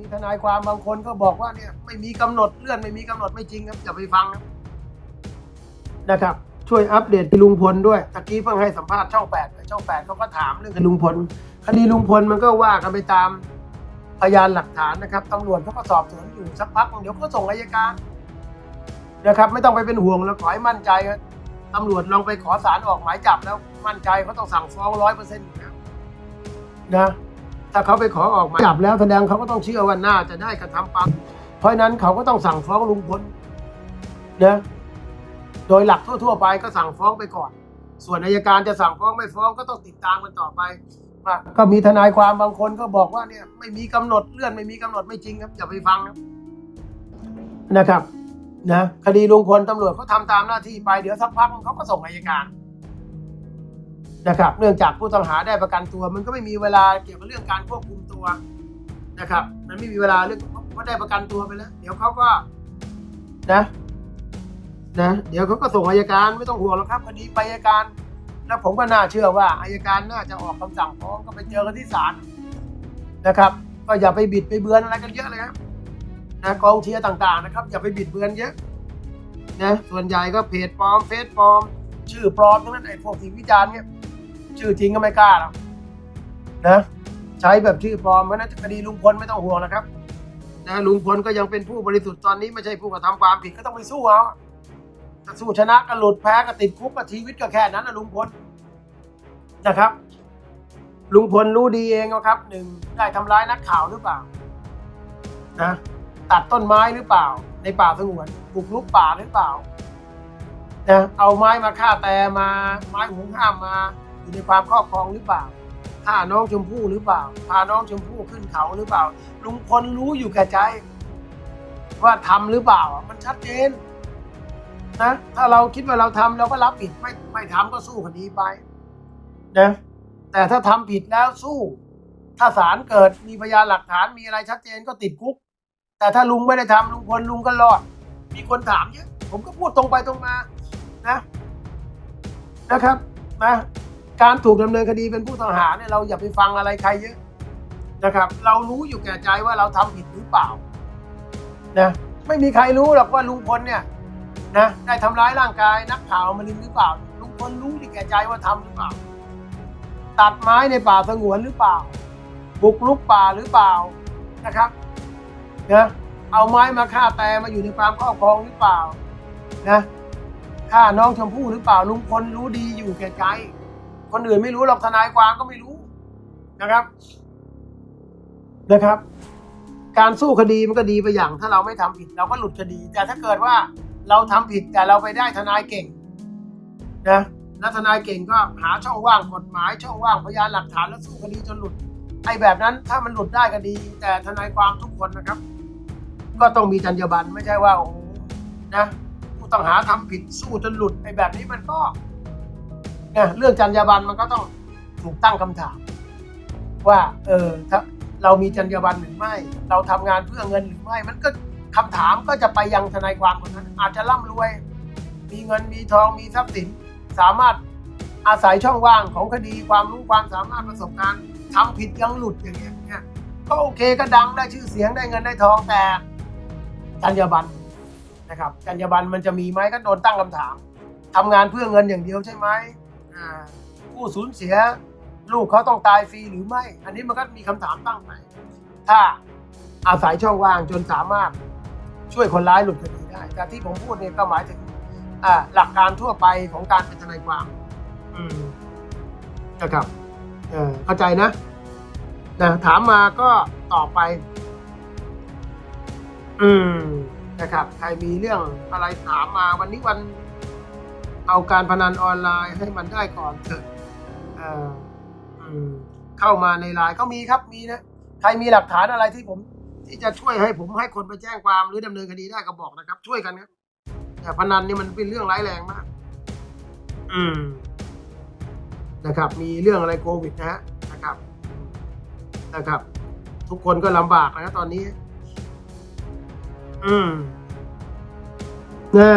มีทนายความบางคนก็บอกว่าเนี่ยไม่มีกำหนดเลื่อนไม่มีกำหนดไม่จริงครับอย่าไปฟังครับนะครับ ช่วยอัปเดตลุงพลด้วยตะกี้เพิ่งให้สัมภาษณ์ช่องแปดช่องแปดเขาก็ถามเรื่องลุงพลคดีลุงพลมันก็ว่ากันไปตามพยานหลักฐานนะครับตำรวจเขาก็สอบสวนอยู่สักพักเดี๋ยวก็ส่งอายการนะครับ ไม่ต้องไปเป็นห่วงแล้วขอให้มั่นใจครับตำรวจลองไปขอสารออกหมายจับแล้วมั่นใจเขาต้องสั่งฟ้องร้อยเปอร์เซ็นต์อยู่แล้วนะ ถ้าเขาไปขอออกหมายจับแล้วแสดงเขาก็ต้องเชื่อว่าน่าจะได้กระทำความเพราะนั้นเขาก็ต้องสั่งฟ้องลุงพลนะโดยหลักทั่วๆไปก็สั่งฟ้องไปก่อน ส่วนอายการจะสั่งฟ้องไม่ฟ้องก็ต้องติดตามกันต่อไปก็มีทนายความบางคนก็บอกว่าเนี่ย ไม่มีกำหนดเลื่อนไม่มีกำหนดไม่จริงครับอย่าไปฟังนะครับนะคดีลุงพลตำรวจเขาทำตามหน้าที่ไปเดี๋ยวสักพักเขาก็ส่งอายการ นะครับ เนื่องจากผู้ต้องหาได้ประกันตัว มันก็ไม่มีเวลาเกี่ยวกับเรื่องการควบคุมตัวนะครับ มันไม่มีเวลาเรื่องเขาได้ประกันตัวไปแล้ว เดี๋ยวเขาก็นะนะเดี๋ยวเขาก็ส่งอายการไม่ต้องห่วงหรอกครับคดีไปอายการแล้วผมก็น่าเชื่อว่าอายการน่าจะออกคำสั่งฟ้องก็ไปเจอกันที่ศาลนะครับ ก็อย่าไปบิดไปเบือนอะไรกันเยอะเลยครับนะกองเชียร์ต่างๆนะครับ อย่าไปบิดเบือนเยอะนะส่วนใหญ่ก็เพจปลอมเฟซปลอม ชื่อปลอมทั้งนั้นไอ้พวกที่วิจารณ์เนี่ย ชื่อจริงก็ไม่กล้าหรอกนะใช้แบบชื่อปลอมเพราะฉะนั้นคดีลุงพลไม่ต้องห่วงนะครับนะลุงพลก็ยังเป็นผู้บริสุทธิ์ตอนนี้ไม่ใช่ผู้กระทำความผิดก็ต้องไปสู้เอาถ้าสู้ชนะก็หลุดแพ้ก็ติดคุกก็ชีวิตก็แค่นั้นนะลุงพลนะครับ ลุงพลรู้ดีเองนะครับหนึ่งได้ทำร้ายนักข่าวหรือเปล่านะตัดต้นไม้หรือเปล่า ในป่าสงวนบุกรุกป่าหรือเปล่านะเอาไม้มาฆ่าแต่มาไม้หุงห้ามมา อยู่ในความครอบครองหรือเปล่าฆ่าน้องชมพู่หรือเปล่า พาน้องชมพู่ขึ้นเขาหรือเปล่า ลุงพลรู้อยู่แก่ใจ ว่าทำหรือเปล่า มันชัดเจนนะถ้าเราคิดว่าเราทำเราก็รับผิดไม่ไม่ทำก็สู้คดีไปนะแต่ถ้าทำผิดแล้วสู้ ถ้าศาลเกิดมีพยานหลักฐานมีอะไรชัดเจนก็ติดคุก แต่ถ้าลุงไม่ได้ทำลุงพลลุงก็รอด มีคนถามเยอะผมก็พูดตรงไปตรงมา นะ นะครับ นะ การถูกดำเนินคดีเป็นผู้ต้องหาเนี่ยเราอย่าไปฟังอะไรใครเยอะนะครับ เรารู้อยู่แก่ใจว่าเราทำผิดหรือเปล่านะไม่มีใครรู้หรอกว่าลุงพลเนี่ยนะได้ทำร้ายร่างกายนักข่าวมารินหรือเปล่าลุงพลรู้อยู่แก่ใจว่าทำหรือเปล่า ตัดไม้ในป่าสงวนหรือเปล่า บุกรุกป่าหรือเปล่านะครับนะเอาไม้มาฆ่าแต่มาอยู่ในความครอบครองหรือเปล่านะฆ่าน้องชมพู่หรือเปล่าลุงพลรู้ดีอยู่แก่ใจ คนอื่นไม่รู้หรอกทนายความก็ไม่รู้นะครับ นะครับ การสู้คดีมันก็ดีไปอย่าง ถ้าเราไม่ทำผิด เราก็หลุดคดี แต่ถ้าเกิดว่าเราทำผิดแต่เราไปได้ทนายเก่งนะแล้วทนายเก่งก็หาช่องว่างกฎหมายช่องว่างพยานหลักฐานแล้วสู้คดีจนหลุดไอ้แบบนั้นถ้ามันหลุดได้ก็ดี แต่ทนายความทุกคนนะครับ ก็ต้องมีจรรยาบรรณไม่ใช่ว่าโอ้นะผู้ต้องหาทำผิดสู้จนหลุดไอ้แบบนี้มันก็ นี่ยเรื่องจรรยาบรรณมันก็ต้องถูกตั้งคำถาม ว่า เออถ้าเรามีจรรยาบรรณหรือไม่ เราทำงานเพื่อเงินหรือไม่ มันก็คำถามก็จะไปยังทนายความคนนั้น อาจจะร่ำรวย มีเงินมีทองมีทรัพย์สิน สามารถอาศัยช่องว่างของคดีความรู้ความสามารถประสบการณ์ทำผิดยังหลุดอย่างเงี้ยเนี่ยก็โอเคก็ดังได้ชื่อเสียงได้เงินได้ทองแต่จรรยาบรรณนะครับจรรยาบรรณมันจะมีไหมก็โดนตั้งคำถามทำงานเพื่อเงินอย่างเดียวใช่ไหม ผู้สูญเสียลูกเขาต้องตายฟรีหรือไม่ อันนี้มันก็มีคำถามตั้งไปถ้าอาศัยช่องว่างจนสามารถช่วยคนร้ายหลุดคดีได้ แต่ที่ผมพูดเนี่ยก็หมายถึงหลักการทั่วไปของการเป็นทนายความนะครับเออเข้าใจนะนะถามมาก็ตอบไป อืมนะครับ ใครมีเรื่องอะไรถามมาวันนี้วัน เอาการพนันออนไลน์ให้มันได้ก่อนเถอะเข้ามาในไลน์ก็มีครับมีนะใครมีหลักฐานอะไรที่ผม ที่จะช่วยให้ผมให้คนไปแจ้งความหรือดำเนินคดีได้ก็บอกนะครับ ช่วยกันครับแต่พนันนี่มันเป็นเรื่องร้ายแรงมาก อืม นะครับ มีเรื่องอะไรโควิดนะฮะนะครับ นะครับ ทุกคนก็ลำบากนะตอนนี้ อืม น่า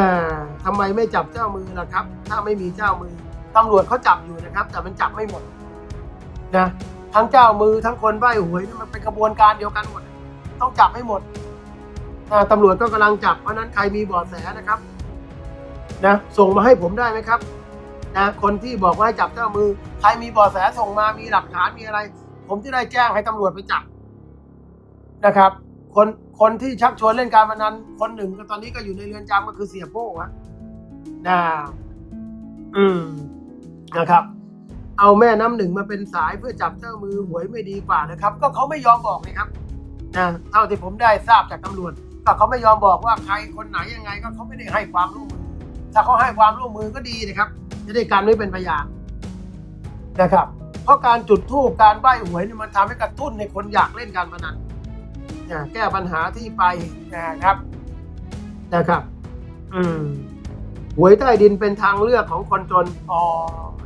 ทำไมไม่จับเจ้ามือล่ะครับ ถ้าไม่มีเจ้ามือตำรวจเขาจับอยู่นะครับ แต่มันจับไม่หมดนะทั้งเจ้ามือทั้งคนใบ้หวยนี่มันเป็นกระบวนการเดียวกันหมด ต้องจับให้หมดตำรวจก็กำลังจับเพราะนั้นใครมีเบาะแสนะครับนะส่งมาให้ผมได้ไหมครับนะคนที่บอกว่าให้จับเจ้ามือ ใครมีเบาะแสส่งมามีหลักฐานมีอะไร ผมจะได้แจ้งให้ตำรวจไปจับนะครับ คน คนที่ชักชวนเล่นการพนันคนหนึ่งก็ตอนนี้ก็อยู่ในเรือนจำก็คือเสียโป้ฮะนะอืมนะครับ เอาแม่น้ำหนึ่งมาเป็นสายเพื่อจับเจ้ามือหวยไม่ดีกว่านะครับ ก็เขาไม่ยอมบอกเลยครับนะเท่าที่ผมได้ทราบจากตำรวจก็เขาไม่ยอมบอกว่าใครคนไหนยังไง ก็เขาไม่ได้ให้ความร่วมมือ ถ้าเขาให้ความร่วมมือก็ดีนะครับ จะได้การไม่เป็นพยานนะครับ เพราะการจุดธูปการใบ้หวยเนี่ยมันทำให้กระตุ้นในคนอยากเล่นการพนัน แก้ปัญหาที่ไปนะครับนะครับ อืมหวยใต้ดินเป็นทางเลือกของคนจนอ๋อ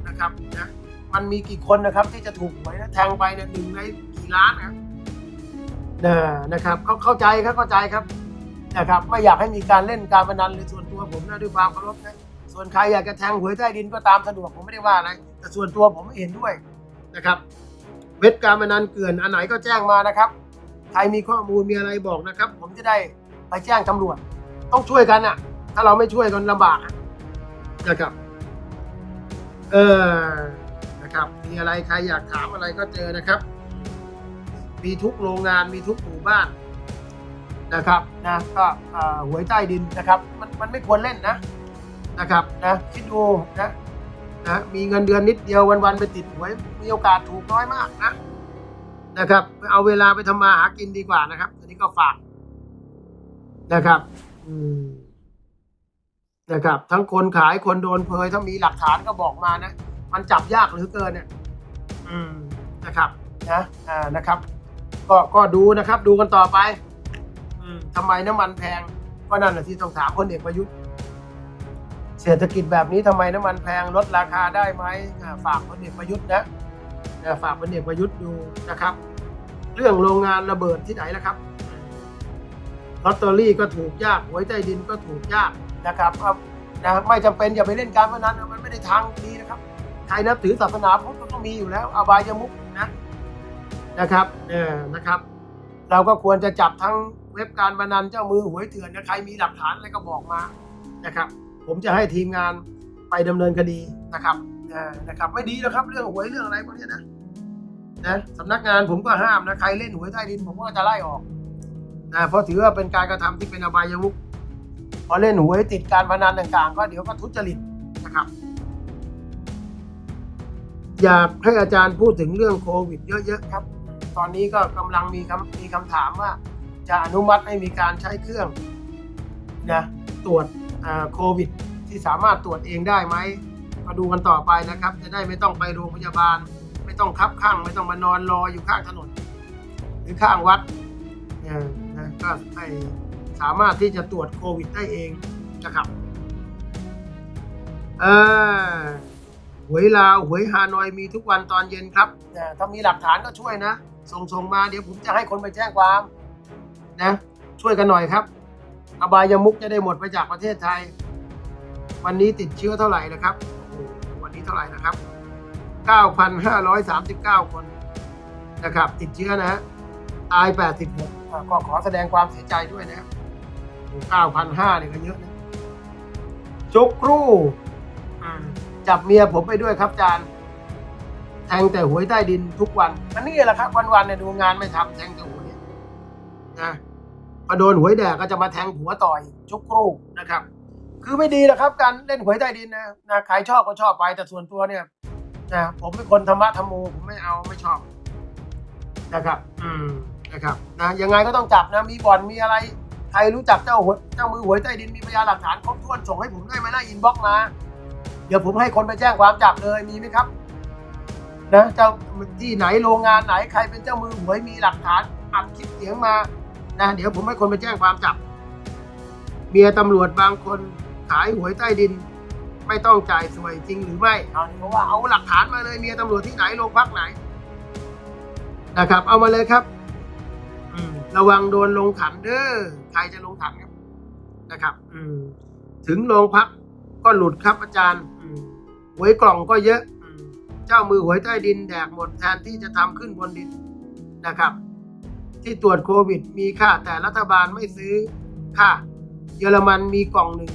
นะครับนะมันมีกี่คนนะครับ ที่จะถูกหวยนะแทงไปเนี่ยหนึ่งในกี่ล้านนะนะนะครับเขาเข้าใจครับเข้าใจครับนะครับ ไม่อยากให้มีการเล่นการพนันเลยส่วนตัวผมนะด้วยความเคารพนะส่วนใครอยากจะแทงหวยใต้ดินก็ตามสะดวกผมไม่ได้ว่าอะไรแต่ส่วนตัวผมไม่เห็นด้วยนะครับเว็บการพนันเกลื่อนอันไหนก็แจ้งมานะครับ ใครมีข้อมูลมีอะไรบอกนะครับ ผมจะได้ไปแจ้งตำรวจ ต้องช่วยกันอะ ถ้าเราไม่ช่วยกันลำบากนะครับ เออนะครับ มีอะไรใครอยากถามอะไรก็เจอนะครับ มีทุกโรงงานมีทุกหมู่บ้านนะครับนะก็หวยใต้ดินนะครับ มันมันไม่ควรเล่นนะนะครับนะคิดดูนะนะมีเงินเดือนนิดเดียววันๆไปติดหวยมีโอกาสถูกน้อยมากนะ นะครับ เอาเวลาไปทำมาหากินดีกว่านะครับ อันนี้ก็ฝากนะครับ อืมนะครับ ทั้งคนขายคนโดนเพยถ้ามีหลักฐานก็บอกมานะ มันจับยากหลือเกินเนี่ยอืมนะครับนะอ่านะครับ ก็ก็ดูนะครับ ดูกันต่อไปอืมทำไมน้ำมันแพงก็นั่นแหละที่ต้องถามพลเอกประยุทธ์เศรษฐกิจแบบนี้ทำไมน้ำมันแพงลดราคาได้ไหมฝากพลเอกประยุทธ์นะนะฝากพลเอกประยุทธ์ดูนะครับ เรื่องโรงงานระเบิดที่ไหนนะครับลอตเตอรี่ก็ถูกยากหวยใต้ดินก็ถูกยากนะครับนะไม่จำเป็นอย่าไปเล่นการพนันมันไม่ได้ทางดีนะครับใครนับถือศาสนาพุทธก็ต้องมีอยู่แล้ว อบายมุกนะนะครับเออนะครับ เราก็ควรจะจับทั้งเว็บการพนันเจ้ามือหวยเถื่อนนะใครมีหลักฐานอะไรก็บอกมานะครับ ผมจะให้ทีมงานไปดำเนินคดีนะครับเออนะครับไม่ดีนะครับเรื่องหวยเรื่องอะไรพวกนี้นะ นะสำนักงานผมก็ห้ามนะใครเล่นหวยใต้ดินผมก็จะไล่ออกนะเพราะถือว่าเป็นการกระทำที่เป็นอบายมุกพอเล่นหวยติดการพนันต่างๆ ก็เดี๋ยวก็ทุจริตนะครับ อยากให้อาจารย์พูดถึงเรื่องโควิด เยอะๆครับ ตอนนี้ก็กำลังมีคำมีคำถามว่า จะอนุมัติให้มีการใช้เครื่องนะตรวจโควิด ที่สามารถตรวจเองได้ไหมมาดูกันต่อไปนะครับ จะได้ไม่ต้องไปโรงพยาบาล ต้องคับข้างไม่ต้องมานอนรออยู่ข้างถนน หรือข้างวัดเออนะก็ให้สามารถที่จะตรวจโควิดได้เองนะครับเออหวยลาวหวยฮานอยมีทุกวันตอนเย็นครับถ้ามีหลักฐานก็ช่วยนะ ส่งส่งมาเดี๋ยวผมจะให้คนไปแจ้งความนะ ช่วยกันหน่อยครับ อบายามุกจะได้หมดไปจากประเทศไทย วันนี้ติดเชื้อเท่าไหร่นะครับ วันนี้เท่าไหร่นะครับ 9,539 คนนะครับติดเชื้อนะฮะตาย 86 ก็ขอแสดงความเสียใจด้วยนะครับ9,500เนี่ยก็เยอะนะจุกครูจับเมียผมไปด้วยครับจารย์แทงแต่หวยใต้ดินทุกวันอันนี้แหละครับวันๆเนี่ยดูงานไม่ทำแทงแต่หวยนะพอโดนหวยแดกก็จะมาแทงหัวต่อยชุกครูนะครับ คือไม่ดีนะครับ การเล่นหวยใต้ดินนะนะใครชอบก็ชอบไปแต่ส่วนตัวเนี่ย นะผมเป็นคนธรรมะธรรมโมผมไม่เอาไม่ชอบนะครับ อืมนะครับนะยังไงก็ต้องจับนะมีบ่อนมีอะไร ใครรู้จักเจ้าหวยเจ้ามือหวยใต้ดินมีพยานหลักฐานครบถ้วนส่งให้ผมได้ไหมนะอินบ็อกมา เดี๋ยวผมให้คนไปแจ้งความจับเลยมีไหมครับนะเจ้าที่ไหนโรงงานไหนใครเป็นเจ้ามือหวยมีหลักฐานอัดคลิปเสียงมานะเดี๋ยวผมให้คนไปแจ้งความจับ เมียตำรวจบางคนขายหวยใต้ดิน ไม่ต้องจ่ายสวยจริงหรือไม่เอาเพราะว่าเอาหลักฐานมาเลยเมียตำรวจที่ไหนโรงพักไหนนะครับ เอามาเลยครับอืมระวังโดนลงขันเด้อใครจะลงขันครับนะครับ อืมถึงโรงพักก็หลุดครับอาจารย์อืมหวยกล่องก็เยอะอืมเจ้ามือหวยใต้ดินแดกหมดแทนที่จะทำขึ้นบนดินนะครับจที่ตรวจโควิดมีค่าแต่รัฐบาลไม่ซื้อค่ะเยอรมันมีกล่องหนึ่ง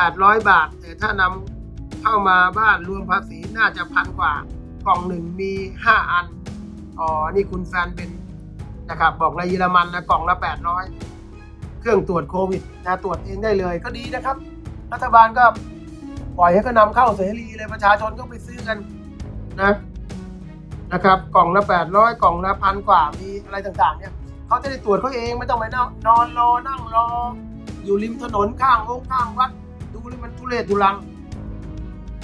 แปดร้อยบาท แต่ถ้านำเข้ามาบ้านรวมภาษีน่าจะพันกว่ากล่องหนึ่งมีห้าอัน อ๋อ นี่คุณแฟนเป็นนะครับบอกในเยอรมันนะกล่องละแปดร้อยเครื่องตรวจโควิดนะตรวจเองได้เลยก็ดีนะครับ รัฐบาลก็ปล่อยให้ก็นำเข้าเสรีเลยประชาชนก็ไปซื้อกันนะนะครับกล่องละแปดร้อยกล่องละพันกว่ามีอะไรต่างๆเนี่ยเขาจะได้ตรวจเขาเองไม่ต้องไปนอนรอนั่งรอ อยู่ริมถนนข้างองข้างวัด ดูนี่มันทุเรศทุลัง